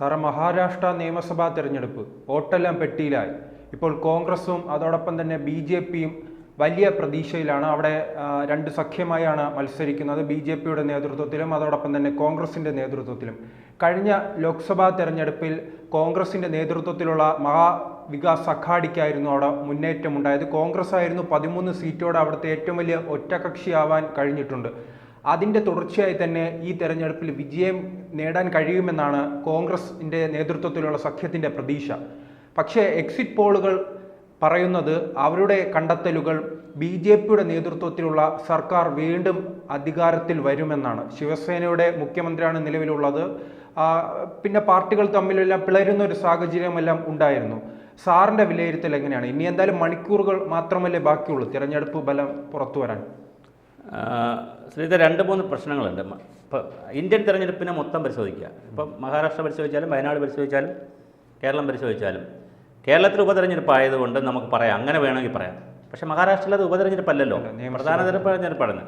Sir Maharashtra നിയമസഭാ തെരഞ്ഞെടുപ്പ്. വോട്ടെല്ലാം പെട്ടിയിലായി. ഇപ്പോൾ കോൺഗ്രസും അതോടൊപ്പം തന്നെ ബി ജെ പിയും വലിയ പ്രതീക്ഷയിലാണ്. അവിടെ രണ്ട് സഖ്യമായാണ് മത്സരിക്കുന്നത്. ബി ജെ പിയുടെ നേതൃത്വത്തിലും അതോടൊപ്പം തന്നെ കോൺഗ്രസിന്റെ നേതൃത്വത്തിലും. കഴിഞ്ഞ ലോക്സഭാ തെരഞ്ഞെടുപ്പിൽ കോൺഗ്രസിന്റെ നേതൃത്വത്തിലുള്ള മഹാവികാസ് അഖാഡിക്കായിരുന്നു അവിടെ മുന്നേറ്റമുണ്ടായത്. കോൺഗ്രസ് ആയിരുന്നു പതിമൂന്ന് സീറ്റോടെ അവിടുത്തെ ഏറ്റവും വലിയ ഒറ്റകക്ഷിയാവാൻ കഴിഞ്ഞിട്ടുണ്ട്. അതിന്റെ തുടർച്ചയായി തന്നെ ഈ തെരഞ്ഞെടുപ്പിൽ വിജയം നേടാൻ കഴിയുമെന്നാണ് കോൺഗ്രസിന്റെ നേതൃത്വത്തിലുള്ള സഖ്യത്തിന്റെ പ്രതീക്ഷ. പക്ഷേ എക്സിറ്റ് പോളുകൾ പറയുന്നത് അവരുടെ കണ്ടെത്തലുകൾ ബി ജെ പിയുടെ നേതൃത്വത്തിലുള്ള സർക്കാർ വീണ്ടും അധികാരത്തിൽ വരുമെന്നാണ്. ശിവസേനയുടെ മുഖ്യമന്ത്രിയാണ് നിലവിലുള്ളത്. പിന്നെ പാർട്ടികൾ തമ്മിലെല്ലാം പിളരുന്ന ഒരു സാഹചര്യമെല്ലാം ഉണ്ടായിരുന്നു. സാറിന്റെ വിലയിരുത്തൽ എങ്ങനെയാണ്? ഇനി എന്തായാലും മണിക്കൂറുകൾ മാത്രമല്ലേ ബാക്കിയുള്ളൂ തിരഞ്ഞെടുപ്പ് ബലം പുറത്തു വരാൻ. ശ്രീധർ രണ്ട് മൂന്ന് പ്രശ്നങ്ങളുണ്ട്. ഇപ്പം ഇപ്പോൾ ഇന്ത്യൻ തെരഞ്ഞെടുപ്പിനെ മൊത്തം പരിശോധിക്കുക. ഇപ്പം മഹാരാഷ്ട്ര പരിശോധിച്ചാലും വയനാട് പരിശോധിച്ചാലും കേരളം പരിശോധിച്ചാലും. കേരളത്തിൽ ഉപതെരഞ്ഞെടുപ്പ് ആയതുകൊണ്ട് നമുക്ക് പറയാം. അങ്ങനെ വേണമെങ്കിൽ പറയാം. പക്ഷേ മഹാരാഷ്ട്രയിൽ അത് ഉപതെരഞ്ഞെടുപ്പല്ലല്ലോ. പ്രധാന തെരഞ്ഞെടുപ്പാണ്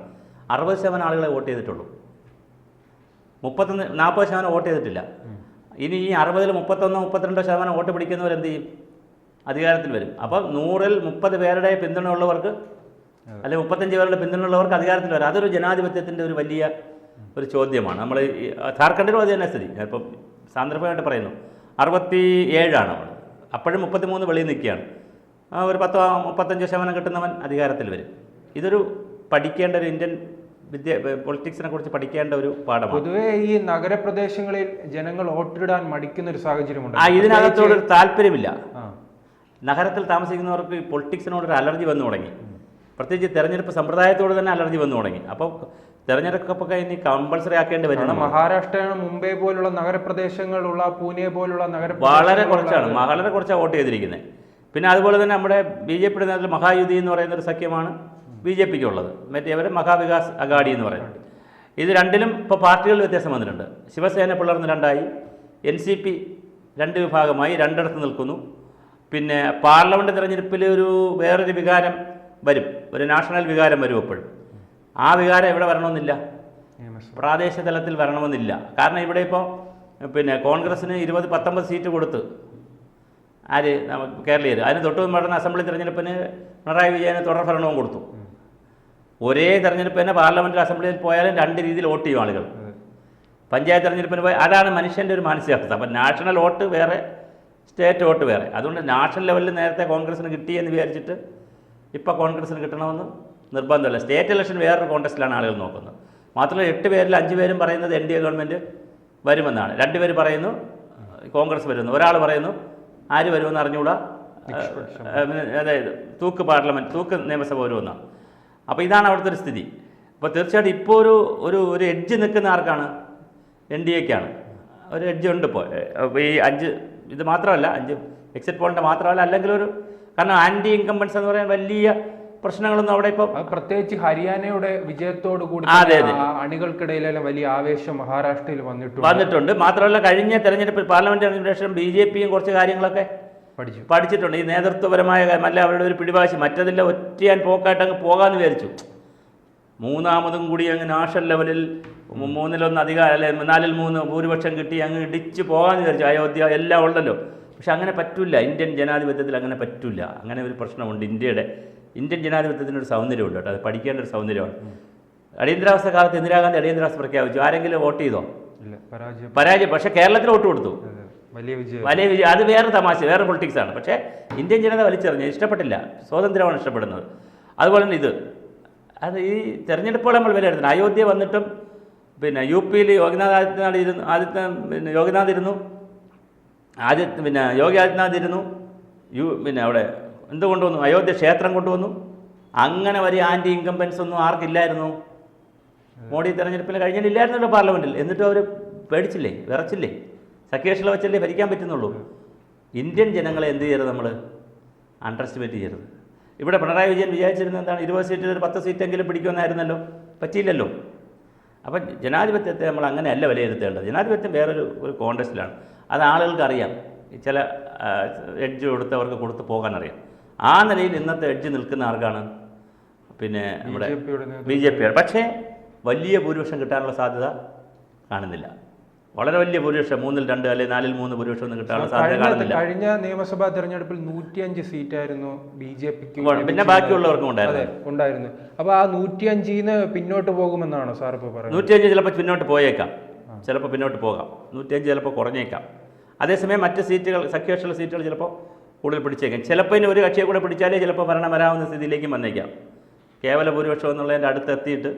അറുപത് ശതമാനം ആളുകളെ വോട്ട് ചെയ്തിട്ടുള്ളൂ. മുപ്പത്തൊന്ന് നാൽപ്പത് ശതമാനം വോട്ട് ചെയ്തിട്ടില്ല. ഇനി ഈ അറുപതിൽ മുപ്പത്തൊന്നോ മുപ്പത്തിരണ്ടോ ശതമാനം വോട്ട് പിടിക്കുന്നവരെന്ത് ചെയ്യും? അധികാരത്തിൽ വരും. അപ്പം നൂറിൽ മുപ്പത് പേരുടെ പിന്തുണയുള്ളവർക്ക് അല്ലെങ്കിൽ മുപ്പത്തഞ്ച് പേരുടെ പിന്തുണയുള്ളവർക്ക് അധികാരത്തിൽ വരാം. അതൊരു ജനാധിപത്യത്തിന്റെ ഒരു വലിയ ഒരു ചോദ്യമാണ്. നമ്മൾ ഝാർഖണ്ഡിലും അത് തന്നെ സ്ഥിതി. ഞാനിപ്പം സാന്ദർഭികമായിട്ട് പറയുന്നു. അറുപത്തി ഏഴാണ് അവിടെ അപ്പോഴും മുപ്പത്തിമൂന്ന് വെളിയിൽ നിൽക്കുകയാണ്. ആ, ഒരു പത്തോ മുപ്പത്തഞ്ചോ ശതമാനം കിട്ടുന്നവൻ അധികാരത്തിൽ വരും. ഇതൊരു പഠിക്കേണ്ട ഒരു ഇന്ത്യൻ വിദ്യ പൊളിറ്റിക്സിനെ കുറിച്ച് പഠിക്കേണ്ട ഒരു പാഠമാണ്. പൊതുവേ ഈ നഗരപ്രദേശങ്ങളിൽ ജനങ്ങൾ വോട്ടിടാൻ മടിക്കുന്ന ഒരു സാഹചര്യമുണ്ട്. ആ ഇതിനകത്തോടൊരു താല്പര്യമില്ല. നഗരത്തിൽ താമസിക്കുന്നവർക്ക് ഈ പൊളിറ്റിക്സിനോട് ഒരു അലർജി വന്നു തുടങ്ങി. പ്രത്യേകിച്ച് തെരഞ്ഞെടുപ്പ് സമ്പ്രദായത്തോട് തന്നെ അലർജി വന്നു തുടങ്ങി. അപ്പോൾ തെരഞ്ഞെടുപ്പൊക്കെ ഇനി കമ്പൾസറി ആക്കേണ്ടി വരും. മഹാരാഷ്ട്ര മഹാരാഷ്ട്രയാണ് മുംബൈ പോലുള്ള നഗരപ്രദേശങ്ങളുള്ള പൂനെ പോലുള്ള നഗര വളരെ കുറച്ചാണ്. വളരെ കുറച്ചാണ് വോട്ട് ചെയ്തിരിക്കുന്നത് പിന്നെ അതുപോലെ തന്നെ നമ്മുടെ ബി ജെ പിയുടെ നേതൃത്വത്തിൽ മഹായുതി എന്ന് പറയുന്ന ഒരു സഖ്യമാണ് ബി ജെ പിക്ക് ഉള്ളത് മറ്റേ മഹാവികാസ് അഗാഡി എന്ന് പറയുന്നത് ഇത് രണ്ടിലും ഇപ്പോൾ പാർട്ടികൾ വ്യത്യാസം വന്നിട്ടുണ്ട്. ശിവസേന പിള്ളർന്ന് രണ്ടായി എൻ സി പി രണ്ട് വിഭാഗമായി രണ്ടിടത്ത് നിൽക്കുന്നു. പിന്നെ പാർലമെന്റ് തിരഞ്ഞെടുപ്പിൽ ഒരു വേറൊരു വികാരം വരും. ഒരു നാഷണൽ വികാരം വരും എപ്പോഴും. ആ വികാരം ഇവിടെ വരണമെന്നില്ല. പ്രാദേശിക തലത്തിൽ വരണമെന്നില്ല. കാരണം ഇവിടെ ഇപ്പോൾ പിന്നെ കോൺഗ്രസ്സിന് ഇരുപത് പത്തൊമ്പത് സീറ്റ് കൊടുത്ത് ആര് കേരളീയർ അതിന് തൊട്ട് നടന്ന അസംബ്ലി തിരഞ്ഞെടുപ്പിന് പിണറായി വിജയന് തുടർ ഭരണവും കൊടുത്തു. ഒരേ തെരഞ്ഞെടുപ്പ് തന്നെ പാർലമെന്റിൽ അസംബ്ലിയിൽ പോയാലും രണ്ട് രീതിയിൽ വോട്ട് ചെയ്യും ആളുകൾ. പഞ്ചായത്ത് തെരഞ്ഞെടുപ്പിന് പോയി അതാണ് മനുഷ്യന്റെ ഒരു മാനസികാവസ്ഥ. അപ്പം നാഷണൽ വോട്ട് വേറെ സ്റ്റേറ്റ് വോട്ട് വേറെ. അതുകൊണ്ട് നാഷണൽ ലെവലിൽ നേരത്തെ കോൺഗ്രസ്സിന് കിട്ടിയെന്ന് വിചാരിച്ചിട്ട് ഇപ്പോൾ കോൺഗ്രസ്സിന് കിട്ടണമെന്ന് നിർബന്ധമല്ല. സ്റ്റേറ്റ് ഇലക്ഷൻ വേറൊരു കോൺടെസ്റ്റിലാണ് ആളുകൾ നോക്കുന്നത്. മാത്രമല്ല എട്ട് പേരിൽ അഞ്ച് പേരും പറയുന്നത് എൻ ഡി എ ഗവൺമെന്റ് വരുമെന്നാണ്. രണ്ട് പേര് പറയുന്നു കോൺഗ്രസ് വരുന്നു ഒരാൾ പറയുന്നു ആര് വരുമെന്ന് അറിഞ്ഞുകൂടാ? അതായത് തൂക്ക് പാർലമെന്റ് തൂക്ക് നിയമസഭ വരുമെന്നാണ്. അപ്പോൾ ഇതാണ് അവിടുത്തെ ഒരു സ്ഥിതി. അപ്പോൾ തീർച്ചയായിട്ടും ഇപ്പോൾ ഒരു ഒരു ഒരു എഡ്ജ് നിൽക്കുന്ന ആർക്കാണ്? എൻ ഡി എക്കാണ്. ഒരു എഡ്ജ് ഉണ്ട് ഇപ്പോൾ ഈ അഞ്ച് ഇത് മാത്രമല്ല അഞ്ച് എക്സിറ്റ് പോളിന്റെ മാത്രമല്ല അല്ലെങ്കിൽ ഒരു കാരണം ആന്റി ഇൻകംബൻസ് എന്ന് പറയാൻ വലിയ പ്രശ്നങ്ങളൊന്നും അവിടെ ഇപ്പൊ പ്രത്യേകിച്ച് ഹരിയാനയുടെ വിജയത്തോട് കൂടി അതെ അതെ, വലിയ ആവേശം മഹാരാഷ്ട്രയിൽ വന്നിട്ടുണ്ട്. വന്നിട്ടുണ്ട്. മാത്രമല്ല കഴിഞ്ഞ തെരഞ്ഞെടുപ്പ് പാർലമെന്റ് തെരഞ്ഞെടുപ്പിന് ശേഷം ബി ജെ പിയും കുറച്ച് കാര്യങ്ങളൊക്കെ പഠിച്ചു. പഠിച്ചിട്ടുണ്ട്. ഈ നേതൃത്വപരമായ കാര്യം അല്ല അവരുടെ ഒരു പിടിവാശി. മറ്റതില്ല ഒറ്റയാൻ പോക്കായിട്ട് അങ്ങ് പോകാമെന്ന് വിചാരിച്ചു. മൂന്നാമതും കൂടി അങ്ങ് നാഷണൽ ലെവലിൽ മൂന്നിലൊന്ന് അധികാരം അല്ലെ? നാലിൽ മൂന്ന് ഭൂരിപക്ഷം കിട്ടി അങ്ങ് ഇടിച്ച് പോകാമെന്ന് വിചാരിച്ചു. അയോധ്യ എല്ലാം ഉണ്ടല്ലോ പക്ഷെ അങ്ങനെ പറ്റില്ല. ഇന്ത്യൻ ജനാധിപത്യത്തിൽ അങ്ങനെ പറ്റില്ല. അങ്ങനെ ഒരു പ്രശ്നമുണ്ട് ഇന്ത്യയുടെ. ഇന്ത്യൻ ജനാധിപത്യത്തിന് ഒരു സൗന്ദര്യമുണ്ട് കേട്ടോ. അത് പഠിക്കേണ്ട ഒരു സൗന്ദര്യമാണ്. അടിയന്തരാവസ്ഥ കാലത്ത് ഇന്ദിരാഗാന്ധി അടിയന്തരാവസ്ഥ പ്രഖ്യാപിച്ചു. ആരെങ്കിലും വോട്ട് ചെയ്തോ? പരാജയം. പക്ഷേ കേരളത്തിൽ വോട്ട് കൊടുത്തു. വലിയ വിജയം. വലിയ വിജയം. അത് വേറെ തമാശ വേറെ പൊളിറ്റിക്സ് ആണ്. പക്ഷേ ഇന്ത്യൻ ജനത വലിച്ചെറിഞ്ഞു ഇഷ്ടപ്പെട്ടില്ല. സ്വാതന്ത്ര്യമാണ് ഇഷ്ടപ്പെടുന്നത്. അതുപോലെ തന്നെ ഇത്. അത് ഈ തെരഞ്ഞെടുപ്പുകൾ നമ്മൾ വിലയിരുത്തണം. അയോധ്യ വന്നിട്ടും പിന്നെ യു പിയിൽ യോഗിനാഥ് ആദിത്യനാഥ് ഇരുന്നു ആദിത്യ പിന്നെ യോഗിനാഥ് ഇരുന്നു. ആദ്യ പിന്നെ യോഗി ആദിത്യനാഥ് ഇരുന്നു. യു പിന്നെ അവിടെ എന്ത് കൊണ്ടുവന്നു അയോധ്യ ക്ഷേത്രം കൊണ്ടുവന്നു. അങ്ങനെ വലിയ ആന്റി ഇൻകംബൻസ് ഒന്നും ആർക്കില്ലായിരുന്നു. മോഡി തെരഞ്ഞെടുപ്പിൽ കഴിഞ്ഞിട്ടില്ലായിരുന്നല്ലോ പാർലമെന്റിൽ എന്നിട്ടും അവർ പേടിച്ചില്ലേ? വിറച്ചില്ലേ? സഖ്യകക്ഷികളെ വെച്ചല്ലേ ഭരിക്കാൻ പറ്റുന്നുള്ളൂ. ഇന്ത്യൻ ജനങ്ങളെ എന്ത് ചെയ്യരുത് നമ്മൾ അണ്ടർ എസ്റ്റിമേറ്റ് ചെയ്യരുത്. ഇവിടെ പിണറായി വിജയൻ വിചാരിച്ചിരുന്നത് എന്താണ്? ഇരുപത് സീറ്റിൽ ഒരു പത്ത് സീറ്റെങ്കിലും പിടിക്കുമെന്നായിരുന്നല്ലോ? പറ്റിയില്ലല്ലോ. അപ്പം ജനാധിപത്യത്തെ നമ്മൾ അങ്ങനെയല്ല വിലയിരുത്തേണ്ടത്. ജനാധിപത്യം വേറൊരു ഒരു കോൺടെസ്റ്റിലാണ് അത് ആളുകൾക്ക് അറിയാം ചില എഡ്ജ് കൊടുത്തവർക്ക് കൊടുത്ത് പോകാൻ അറിയാം ആ നിലയിൽ ഇന്നത്തെ എഡ്ജ് നിൽക്കുന്ന ആർക്കാണ്? പിന്നെ നമ്മുടെ. ബി ജെ പിയാണ് പക്ഷേ വലിയ ഭൂരിപക്ഷം കിട്ടാനുള്ള സാധ്യത കാണുന്നില്ല. വളരെ വലിയ ഭൂരിപക്ഷം മൂന്നിൽ രണ്ട് അല്ലെങ്കിൽ നാലിൽ മൂന്ന് ഭൂരിപക്ഷം ഒന്നും കിട്ടാനുള്ള സാധ്യത കാണുന്നില്ല. കഴിഞ്ഞ നിയമസഭാ തെരഞ്ഞെടുപ്പിൽ നൂറ്റിയഞ്ച് സീറ്റായിരുന്നു ബി ജെ പിക്ക് പിന്നെ ബാക്കിയുള്ളവർക്കും ഉണ്ടായിരുന്നു. ഉണ്ടായിരുന്നു. അപ്പോൾ ആ നൂറ്റിയഞ്ചിന്ന് പിന്നോട്ട് പോകുമെന്നാണോ സാർ ഇപ്പോൾ പറയുന്നത്? നൂറ്റിയഞ്ച് ചിലപ്പോൾ പിന്നോട്ട് പോയേക്കാം. ചിലപ്പോൾ പിന്നോട്ട് പോകാം. നൂറ്റിയഞ്ച് ചിലപ്പോൾ കുറഞ്ഞേക്കാം. അതേസമയം മറ്റ് സീറ്റുകൾ സഖ്യകക്ഷികളുടെ സീറ്റുകൾ ചിലപ്പോൾ കൂടുതൽ പിടിച്ചേക്കാം. ചിലപ്പോൾ ഇനി ഒരു കക്ഷിയെ കൂടെ പിടിച്ചാലേ ചിലപ്പോൾ ഭരണം വരാവുന്ന സ്ഥിതിയിലേക്കും വന്നേക്കാം. കേവല ഭൂരിപക്ഷം എന്നുള്ളതിന്റെ അടുത്ത് എത്തിയിട്ട്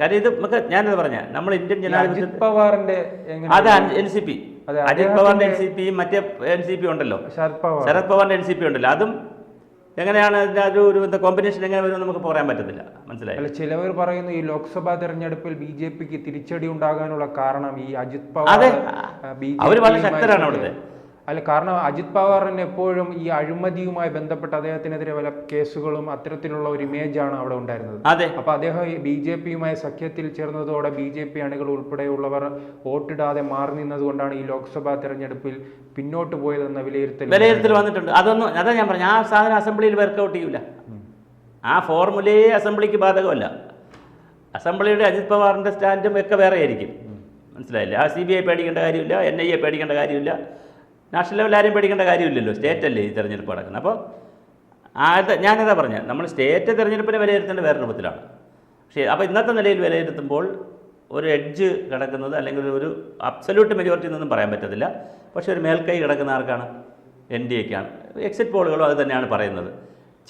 കാര്യം ഇത് നമുക്ക് ഞാനത് പറഞ്ഞ നമ്മൾ ഇന്ത്യൻ ജനാധിപത്യ പവാറിന്റെ അത് എൻ സി പി. അജിത് പവാറിന്റെ എൻ സി പിയും മറ്റേ എൻ സി പി ഉണ്ടല്ലോ. ശരത് പവാറിന്റെ എൻ സി പി ഉണ്ടല്ലോ. അതും എങ്ങനെയാണ് അതിന്റെ ഒരു ഒരു എന്താ കോമ്പിനേഷൻ എങ്ങനെ വരും നമുക്ക് പറയാൻ പറ്റത്തില്ല മനസ്സിലായി അല്ല ചിലവർ പറയുന്നു ഈ ലോക്സഭാ തെരഞ്ഞെടുപ്പിൽ ബി ജെ പിക്ക് തിരിച്ചടി ഉണ്ടാകാനുള്ള കാരണം ഈ അജിത്. പവാർ അവർ വളരെ ശക്തരാണ് അവിടുത്തെ. അല്ല കാരണം അജിത് പവാറിന് എപ്പോഴും ഈ അഴിമതിയുമായി ബന്ധപ്പെട്ട് അദ്ദേഹത്തിനെതിരെ പല കേസുകളും അത്തരത്തിലുള്ള ഒരു ഇമേജ് ആണ് അവിടെ ഉണ്ടായിരുന്നത്. അതെ. അപ്പൊ അദ്ദേഹം ബി ജെ പിയുമായി സഖ്യത്തിൽ ചേർന്നതോടെ ബി ജെ പി അണികൾ ഉൾപ്പെടെയുള്ളവർ വോട്ടിടാതെ മാറി നിന്നതുകൊണ്ടാണ് ഈ ലോക്സഭാ തെരഞ്ഞെടുപ്പിൽ പിന്നോട്ട് പോയതെന്ന വിലയിരുത്തൽ വിലയിരുത്തൽ വന്നിട്ടുണ്ട്. അതൊന്നും അതാ ഞാൻ പറഞ്ഞു ആ സാധനം അസംബ്ലിയിൽ വർക്കൗട്ട് ചെയ്യൂല. ആ ഫോർമുലയെ അസംബ്ലിക്ക് ബാധകമല്ല. അസംബ്ലിയുടെ അജിത് പവാറിന്റെ സ്റ്റാൻഡും ഒക്കെ വേറെ ആയിരിക്കും മനസ്സിലായില്ല? ആ സി ബി ഐ പേടിക്കേണ്ട കാര്യമില്ല എൻ ഐ എ പേടിക്കേണ്ട കാര്യമില്ല. നാഷണൽ ലെവലിൽ ആരും പേടിക്കേണ്ട കാര്യമില്ലല്ലോ. സ്റ്റേറ്റ് അല്ലേ ഈ തെരഞ്ഞെടുപ്പ് നടക്കുന്നത്. അപ്പോൾ ആദ്യത്തെ ഞാനതാ പറഞ്ഞത് നമ്മൾ സ്റ്റേറ്റ് തെരഞ്ഞെടുപ്പിനെ വിലയിരുത്തേണ്ട വേറെ രൂപത്തിലാണ്. പക്ഷേ അപ്പോൾ ഇന്നത്തെ നിലയിൽ വിലയിരുത്തുമ്പോൾ ഒരു എഡ്ജ് കിടക്കുന്നത് അല്ലെങ്കിൽ ഒരു അബ്സല്യൂട്ട് മെജോറിറ്റി എന്നൊന്നും പറയാൻ പറ്റത്തില്ല. പക്ഷേ ഒരു മേൽക്കൈ കിടക്കുന്ന ആർക്കാണ്? എൻ ഡി എക്കാണ്. എക്സിറ്റ് പോളുകളും അത് തന്നെയാണ് പറയുന്നത്.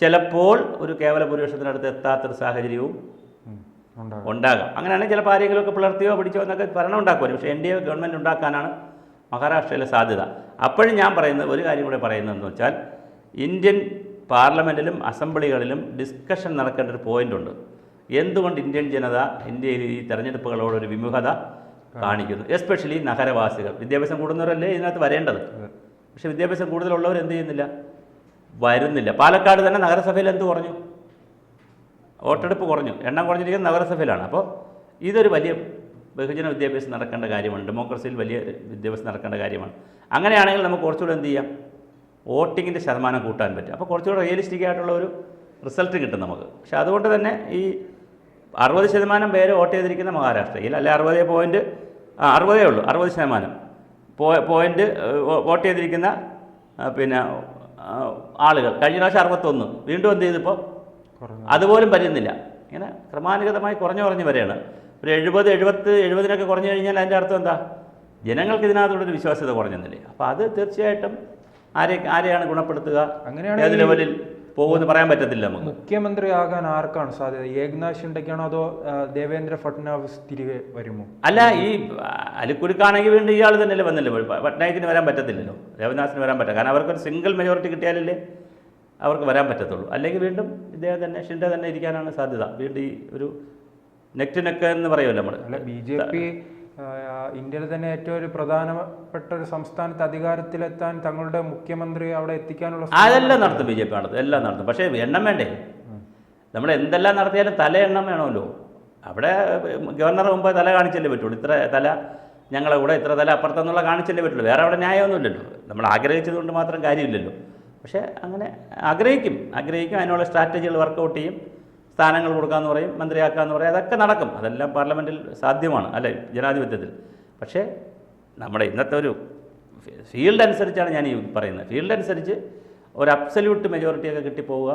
ചിലപ്പോൾ ഒരു കേവല ഭൂരിപക്ഷത്തിനടുത്ത് എത്താത്തൊരു സാഹചര്യവും. ഉണ്ടാകാം. അങ്ങനെയാണെങ്കിൽ ചിലപ്പോൾ ആരെങ്കിലുമൊക്കെ പിളർത്തിയോ പിടിച്ചോ എന്നൊക്കെ ഭരണം ഉണ്ടാക്കുമല്ലോ പക്ഷേ എൻ ഡി എ ഗവൺമെന്റ് ഉണ്ടാക്കാനാണ് മഹാരാഷ്ട്രയിലെ സാധ്യത. അപ്പോഴും ഞാൻ പറയുന്നത് ഒരു കാര്യം കൂടെ പറയുന്നതെന്ന് വെച്ചാൽ ഇന്ത്യൻ പാർലമെന്റിലും അസംബ്ലികളിലും ഡിസ്കഷൻ നടക്കേണ്ട ഒരു പോയിന്റ് ഉണ്ട്. എന്തുകൊണ്ട് ഇന്ത്യൻ ജനത ഇന്ത്യയിൽ ഈ തെരഞ്ഞെടുപ്പുകളോട് ഒരു വിമുഖത കാണിക്കുന്നു? എസ്പെഷ്യലി നഗരവാസികൾ. വിദ്യാഭ്യാസം കൂടുന്നവരല്ലേ ഇതിനകത്ത് വരേണ്ടത്? പക്ഷേ വിദ്യാഭ്യാസം കൂടുതലുള്ളവർ എന്ത് ചെയ്യുന്നില്ല? വരുന്നില്ല. പാലക്കാട് തന്നെ നഗരസഭയിൽ എന്ത് കുറഞ്ഞു? വോട്ടെടുപ്പ് കുറഞ്ഞു. എണ്ണം കുറഞ്ഞിരിക്കുന്നത് നഗരസഭയിലാണ്. അപ്പോൾ ഇതൊരു വലിയ ബഹുജന വിദ്യാഭ്യാസം നടക്കേണ്ട കാര്യമാണ്. ഡെമോക്രസിയിൽ വലിയ വിദ്യാഭ്യാസം നടക്കേണ്ട കാര്യമാണ്. അങ്ങനെയാണെങ്കിൽ നമുക്ക് കുറച്ചുകൂടെ എന്ത് ചെയ്യാം? വോട്ടിങ്ങിന്റെ ശതമാനം കൂട്ടാൻ പറ്റും. അപ്പോൾ കുറച്ചുകൂടെ റിയലിസ്റ്റിക് ആയിട്ടുള്ള ഒരു റിസൾട്ട് കിട്ടും നമുക്ക്. പക്ഷേ അതുകൊണ്ട് തന്നെ ഈ അറുപത് ശതമാനം പേര് വോട്ട് ചെയ്തിരിക്കുന്ന മഹാരാഷ്ട്രയിൽ അല്ലെ അറുപത് പോയിന്റ് ആ അറുപതേ ഉള്ളൂ അറുപത് ശതമാനം പോ പോയിന്റ് വോട്ട് ചെയ്തിരിക്കുന്ന പിന്നെ ആളുകൾ. കഴിഞ്ഞ പ്രാവശ്യം അറുപത്തൊന്ന്. വീണ്ടും എന്ത് ചെയ്തിപ്പോൾ. അതുപോലും വരുന്നില്ല. ഇങ്ങനെ ക്രമാനുഗതമായി കുറഞ്ഞു കുറഞ്ഞു വരികയാണ്. ഒരു എഴുപത് എഴുപത്ത് എഴുപതിനൊക്കെ കുറഞ്ഞു കഴിഞ്ഞാൽ അതിന്റെ അർത്ഥം എന്താ? ജനങ്ങൾക്ക് ഇതിനകത്തോടൊരു വിശ്വാസ്യത കുറഞ്ഞെന്നില്ലേ അപ്പോൾ അത് തീർച്ചയായിട്ടും ആരെ ആരെയാണ് ഗുണപ്പെടുത്തുക? അങ്ങനെയാണ് ഏത് ലെവലിൽ പോകുമെന്ന് പറയാൻ പറ്റത്തില്ല നമുക്ക്. മുഖ്യമന്ത്രി ആകാൻ ആർക്കാണ് സാധ്യത? ഏകനാഥ് ഷിണ്ടയ്ക്കാണോ അതോ ദേവേന്ദ്ര ഫട്നാവിസ് തിരികെ വരുമോ? അല്ല ഈ അലിക്കുരുക്കാണെങ്കിൽ വീണ്ടും ഇയാൾ തന്നെയല്ലേ വന്നില്ലേ? പ- വരാൻ പറ്റത്തില്ലല്ലോ. ദേവനാഥിന് വരാൻ പറ്റില്ല കാരണം അവർക്കൊരു സിംഗിൾ മെജോറിറ്റി കിട്ടിയാലല്ലേ അവർക്ക് വരാൻ പറ്റത്തുള്ളൂ. അല്ലെങ്കിൽ വീണ്ടും ഇദ്ദേഹം തന്നെ ഷിൻഡ തന്നെ ഇരിക്കാനാണ് സാധ്യത. വീണ്ടും ഈ ഒരു നെക്ക് നെക്ക് എന്ന് പറയുമല്ലോ നമ്മൾ അല്ല ബി ജെ പി ഇന്ത്യയിൽ തന്നെ ഏറ്റവും ഒരു പ്രധാനപ്പെട്ട ഒരു സംസ്ഥാനത്ത് അധികാരത്തിലെത്താൻ തങ്ങളുടെ മുഖ്യമന്ത്രി അവിടെ എത്തിക്കാനുള്ള അതെല്ലാം നടത്തും ബി ജെ പി നടത്തും എല്ലാം നടത്തും. പക്ഷേ എണ്ണം വേണ്ടേ? നമ്മൾ എന്തെല്ലാം നടത്തിയാലും തല എണ്ണം വേണമല്ലോ. അവിടെ ഗവർണർ മുമ്പ് തല കാണിച്ചല്ലേ പറ്റുള്ളൂ. ഇത്ര തല ഞങ്ങളെ കൂടെ ഇത്ര തല അപ്പുറത്തെന്നുള്ള കാണിച്ചല്ലേ പറ്റുള്ളൂ. വേറെ അവിടെ ന്യായമൊന്നുമില്ലല്ലോ നമ്മൾ ആഗ്രഹിച്ചതുകൊണ്ട് മാത്രം കാര്യമില്ലല്ലോ. പക്ഷേ അങ്ങനെ ആഗ്രഹിക്കും. ആഗ്രഹിക്കും അതിനുള്ള സ്ട്രാറ്റജികൾ വർക്കൗട്ട് ചെയ്യും. സ്ഥാനങ്ങൾ കൊടുക്കാമെന്ന് പറയും മന്ത്രിയാക്കാമെന്ന് പറയും അതൊക്കെ നടക്കും. അതെല്ലാം പാർലമെന്റിൽ സാധ്യമാണ് അല്ലെ? ജനാധിപത്യത്തിൽ. പക്ഷേ നമ്മുടെ ഇന്നത്തെ ഒരു ഫീൽഡ് അനുസരിച്ചാണ് ഞാൻ ഈ പറയുന്നത്. ഫീൽഡ് അനുസരിച്ച് ഒരു അബ്സല്യൂട്ട് മെജോറിറ്റിയൊക്കെ കിട്ടിപ്പോവുക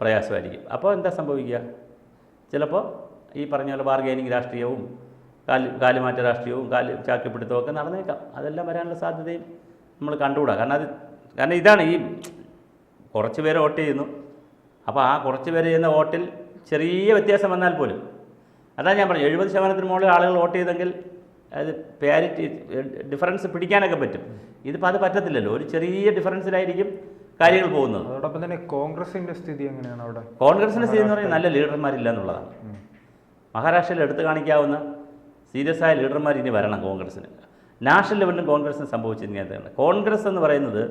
പ്രയാസമായിരിക്കും. അപ്പോൾ എന്താ സംഭവിക്കുക? ചിലപ്പോൾ ഈ പറഞ്ഞ പോലെ ബാർഗൈനിങ് രാഷ്ട്രീയവും കാൽ കാലുമാറ്റ രാഷ്ട്രീയവും കാൽ ചാക്കിപ്പിടുത്തവും ഒക്കെ നടന്നേക്കാം. അതെല്ലാം വരാനുള്ള സാധ്യതയും നമ്മൾ കണ്ടുകൂടാ. കാരണം അത് കാരണം ഇതാണ് ഈ കുറച്ച് പേര് വോട്ട് ചെയ്യുന്നു. അപ്പോൾ ആ കുറച്ച് പേര് ചെയ്യുന്ന വോട്ടിൽ ചെറിയ വ്യത്യാസം വന്നാൽ പോലും. അതാണ് ഞാൻ പറഞ്ഞു എഴുപത് ശതമാനത്തിന് മുകളിൽ ആളുകൾ വോട്ട് ചെയ്തെങ്കിൽ അത് പാരിറ്റി ഡിഫറൻസ് പിടിക്കാനൊക്കെ പറ്റും. ഇതിപ്പോൾ അത് പറ്റത്തില്ലല്ലോ. ഒരു ചെറിയ ഡിഫറൻസിലായിരിക്കും കാര്യങ്ങൾ പോകുന്നത്. അതോടൊപ്പം തന്നെ കോൺഗ്രസിന്റെ സ്ഥിതി എങ്ങനെയാണ് അവിടെ? കോൺഗ്രസിന്റെ സ്ഥിതി എന്ന് പറഞ്ഞാൽ നല്ല ലീഡർമാരില്ല എന്നുള്ളതാണ്. മഹാരാഷ്ട്രയിൽ എടുത്തു കാണിക്കാവുന്ന സീരിയസ് ആയ ലീഡർമാർ ഇനി വരണം കോൺഗ്രസ്സിന് നാഷണൽ ലെവലിലും കോൺഗ്രസ്സിന് സംഭവിച്ചിരിക്കുന്നതാണ് കോൺഗ്രസ് എന്ന് പറയുന്നത്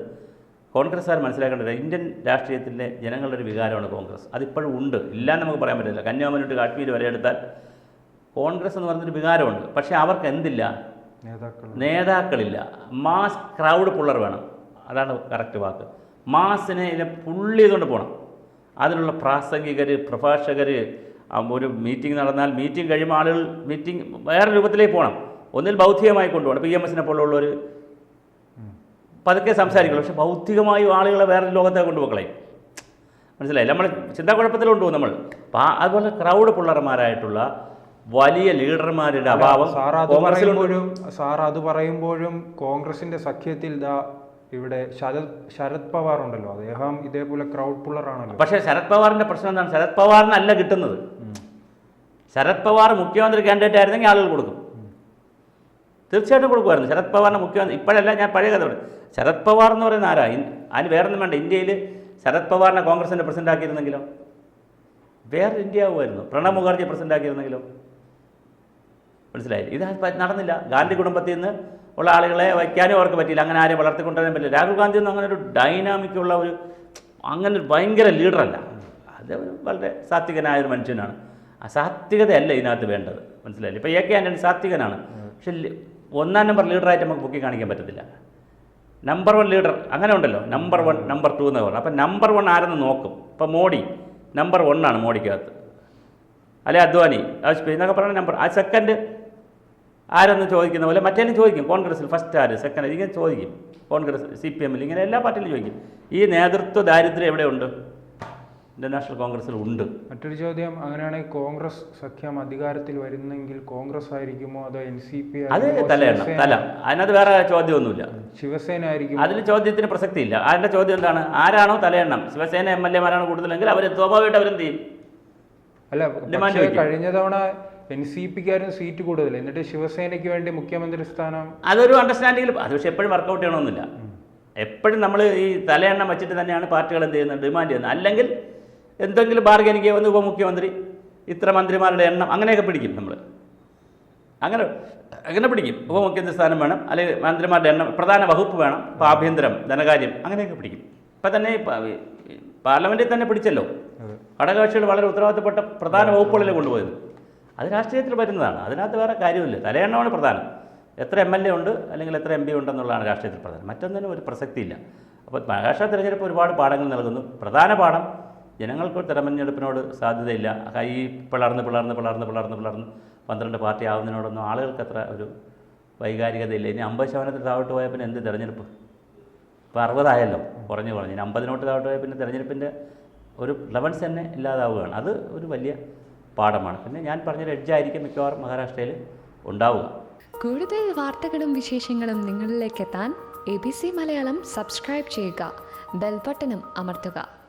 കോൺഗ്രസ്സുകാർ മനസ്സിലാക്കേണ്ടത് ഇന്ത്യൻ രാഷ്ട്രീയത്തിലെ ജനങ്ങളുടെ ഒരു വികാരമാണ് കോൺഗ്രസ്. അതിപ്പോഴും ഉണ്ട്. ഇല്ലാന്ന് നമുക്ക് പറയാൻ പറ്റില്ല. കന്യാകുമാരി തൊട്ട് കാശ്മീർ വരെ എടുത്താൽ കോൺഗ്രസ് എന്ന് പറഞ്ഞൊരു വികാരമുണ്ട്. പക്ഷേ അവർക്ക് എന്തില്ല? നേതാക്കളില്ല. മാസ് ക്രൗഡ് പുള്ളർ വേണം. അതാണ് കറക്റ്റ് വാക്ക്. മാസിനെ ഇതിനെ പുള്ളി ചെയ്തുകൊണ്ട് പോകണം അതിനുള്ള പ്രാസംഗികർ പ്രഭാഷകർ ഒരു മീറ്റിംഗ് നടന്നാൽ മീറ്റിംഗ് കഴിയുമ്പോൾ ആളുകൾ മീറ്റിംഗ് വേറെ രൂപത്തിലേക്ക് പോകണം. ഒന്നിൽ ബൗദ്ധികമായി കൊണ്ടുപോകണം. പി എം എസിനെ പോലുള്ളവർ പതുക്കെ സംസാരിക്കുള്ളൂ. പക്ഷേ ഭൗതികമായി ആളുകളെ വേറെ ലോകത്തെ കൊണ്ടുപോകളെ മനസ്സിലായി? നമ്മൾ ചിന്താക്കുഴപ്പത്തിലുണ്ട് നമ്മൾ. അപ്പം അതുപോലെ ക്രൗഡ് പുള്ളർമാരായിട്ടുള്ള വലിയ ലീഡർമാരുടെ അഭാവം പറയുമ്പോഴും സാർ അത് പറയുമ്പോഴും കോൺഗ്രസിന്റെ സഖ്യത്തിൽ ദാ ഇവിടെ ശരത് ശരത് പവാർ ഉണ്ടല്ലോ. അദ്ദേഹം ഇതേപോലെ ക്രൗഡ് പുള്ളർ ആണല്ലോ. പക്ഷേ ശരത് പവാറിന്റെ പ്രശ്നം എന്താണ്? ശരത് പവാറിനല്ല കിട്ടുന്നത്. ശരത് പവാർ മുഖ്യമന്ത്രി കാൻഡിഡേറ്റ് ആയിരുന്നെങ്കിൽ ആളുകൾ കൊടുക്കും. തീർച്ചയായിട്ടും കൊടുക്കുമായിരുന്നു. ശരത് പവാറിന് മുഖ്യമന്ത്രി ഇപ്പോഴല്ല ഞാൻ പഴയ കഥ പറയും ശരത് പവാർ എന്ന് പറയുന്ന ആരാ? അതിന് വേറെ ഒന്നും വേണ്ട. ഇന്ത്യയിൽ ശരത് പവാറിനെ കോൺഗ്രസിന്റെ പ്രസിഡന്റ് ആക്കിയിരുന്നെങ്കിലോ? വേറെ ഇന്ത്യ ആവുമായിരുന്നു. പ്രണബ് മുഖർജി പ്രസിഡന്റ് ആക്കിയിരുന്നെങ്കിലോ? മനസ്സിലായില്ല? ഇത് നടന്നില്ല. ഗാന്ധി കുടുംബത്തിൽ നിന്ന് ഉള്ള ആളുകളെ വയ്ക്കാനും അവർക്ക് പറ്റിയില്ല. അങ്ങനെ ആരെയും വളർത്തിക്കൊണ്ടുവരാൻ പറ്റില്ല രാഹുൽ ഗാന്ധി ഒന്നും അങ്ങനെ ഒരു ഡൈനാമിക് ഉള്ള ഒരു അങ്ങനെ ഒരു ഭയങ്കര ലീഡറല്ല അത് വളരെ സാത്വികനായ ഒരു മനുഷ്യനാണ്. ആ സാത്വികതയല്ല ഇതിനകത്ത് വേണ്ടത്. മനസ്സിലായില്ല? ഇപ്പോൾ എ കെ ആന്റണി സാത്വികനാണ്. പക്ഷെ ഒന്നാം നമ്പർ ലീഡറായിട്ട് നമുക്ക് പൊക്കി കാണിക്കാൻ പറ്റത്തില്ല. നമ്പർ വൺ ലീഡർ അങ്ങനെ ഉണ്ടല്ലോ. നമ്പർ വൺ നമ്പർ ടു എന്ന് പറഞ്ഞു. അപ്പം നമ്പർ വൺ ആരെന്ന് നോക്കും. ഇപ്പം മോഡി നമ്പർ വൺ ആണ് മോഡിക്കകത്ത്. അല്ലെ അദ്വാനി വാജ്പേയി എന്നൊക്കെ പറയുന്ന നമ്പർ ആ സെക്കൻഡ് ആരെന്ന് ചോദിക്കുന്ന പോലെ മറ്റേലും ചോദിക്കും. കോൺഗ്രസ്സിൽ ഫസ്റ്റ് ആര് സെക്കൻഡ് ഇങ്ങനെ ചോദിക്കും. കോൺഗ്രസ് സി പി എമ്മിൽ ഇങ്ങനെ എല്ലാ പാർട്ടിയിലും ചോദിക്കും. ഈ നേതൃത്വ ദാരിദ്ര്യം എവിടെയുണ്ട്? ഇന്ത്യൻ നാഷണൽ കോൺഗ്രസ്സിൽ ഉണ്ട്. മറ്റൊരു ചോദ്യം അങ്ങനെയാണെങ്കിൽ കോൺഗ്രസ് സഖ്യം അധികാരത്തിൽ വരുന്നെങ്കിൽ കോൺഗ്രസ് ആയിരിക്കുമോ അതോ എൻ സി പി അത് തലയാണ് തല. അതിനകത്ത് വേറെ ചോദ്യമൊന്നുമില്ല. ശിവസേന ആയിരിക്കും അതിൽ ചോദ്യത്തിന് പ്രസക്തിയില്ല. അതിന്റെ ചോദ്യം എന്താണ്? ആരാണോ തലയെണ്ണം? ശിവസേന എം എൽ എമാരാണ് കൂടുതലെങ്കിൽ അവർ സ്വാഭാവികമായിട്ട് അവരെന്ത് ചെയ്യും? അല്ല കഴിഞ്ഞ തവണ എൻ സി പിക്കാരും സീറ്റ് കൂടുതൽ. എന്നിട്ട് ശിവസേനയ്ക്ക് വേണ്ടി മുഖ്യമന്ത്രി സ്ഥാനം? അതൊരു അണ്ടർസ്റ്റാൻഡിങ്ങിൽ അത് പക്ഷേ എപ്പോഴും വർക്കൗട്ട് ചെയ്യണമെന്നില്ല. എപ്പോഴും നമ്മൾ ഈ തലയെണ്ണം വെച്ചിട്ട് തന്നെയാണ് പാർട്ടികൾ എന്ത് ചെയ്യുന്നത്? ഡിമാൻഡ് ചെയ്യുന്നത്. അല്ലെങ്കിൽ എന്തെങ്കിലും ബാർഗനിക്ക് വന്ന് ഉപമുഖ്യമന്ത്രി ഇത്ര മന്ത്രിമാരുടെ എണ്ണം അങ്ങനെയൊക്കെ പിടിക്കും നമ്മൾ അങ്ങനെ അങ്ങനെ പിടിക്കും. ഉപമുഖ്യമന്ത്രി സ്ഥാനം വേണം അല്ലെങ്കിൽ മന്ത്രിമാരുടെ എണ്ണം പ്രധാന വകുപ്പ് വേണം ഇപ്പോൾ ആഭ്യന്തരം ധനകാര്യം അങ്ങനെയൊക്കെ പിടിക്കും. ഇപ്പം തന്നെ പാർലമെന്റിൽ തന്നെ പിടിച്ചല്ലോ. ഘടകകക്ഷികൾ വളരെ ഉത്തരവാദിത്തപ്പെട്ട പ്രധാന വകുപ്പുകളിൽ കൊണ്ടുപോയത്. അത് രാഷ്ട്രീയത്തിൽ വരുന്നതാണ്. അതിനകത്ത് വേറെ കാര്യമില്ല തലയെണ്ണമാണ് പ്രധാനം. എത്ര എം എൽ എ ഉണ്ട് അല്ലെങ്കിൽ എത്ര എം പി ഉണ്ടെന്നുള്ളതാണ് രാഷ്ട്രീയത്തിൽ പ്രധാനം. മറ്റൊന്നിനും ഒരു പ്രസക്തിയില്ല. അപ്പോൾ മഹാരാഷ്ട്ര തിരഞ്ഞെടുപ്പ് ഒരുപാട് പാഠങ്ങൾ നൽകുന്നു. പ്രധാന പാഠം ജനങ്ങൾക്ക് തെരഞ്ഞെടുപ്പിനോട് സാധ്യതയില്ല. ഈ പിളർന്ന് പിളർന്ന് പിളർന്ന് പിളർന്ന് പിളർന്ന് പന്ത്രണ്ട് പാർട്ടി ആവുന്നതിനോടൊന്നും ആളുകൾക്ക് അത്ര ഒരു വൈകാരികതയില്ല. ഇനി അമ്പത് ശതമാനത്തിൽ താഴോട്ട് പോയാൽ പിന്നെ എന്ത് തിരഞ്ഞെടുപ്പ്? ഇപ്പോൾ അറുപതായല്ലോ കുറഞ്ഞു കുറഞ്ഞു. ഇനി അമ്പതിനോട്ട് താഴോട്ട് പോയാൽ പിന്നെ തിരഞ്ഞെടുപ്പിന്റെ ഒരു ലെവൻസ് തന്നെ ഇല്ലാതാവുകയാണ്. അത് ഒരു വലിയ പാഠമാണ്. പിന്നെ ഞാൻ പറഞ്ഞൊരു എഡ്ജായിരിക്കും മിക്കവാറും മഹാരാഷ്ട്രയിൽ ഉണ്ടാവുക. കൂടുതൽ വാർത്തകളും വിശേഷങ്ങളും നിങ്ങളിലേക്ക് എത്താൻ A B C Malayalam subscribe ചെയ്യുക. ബെൽബട്ടനും അമർത്തുക.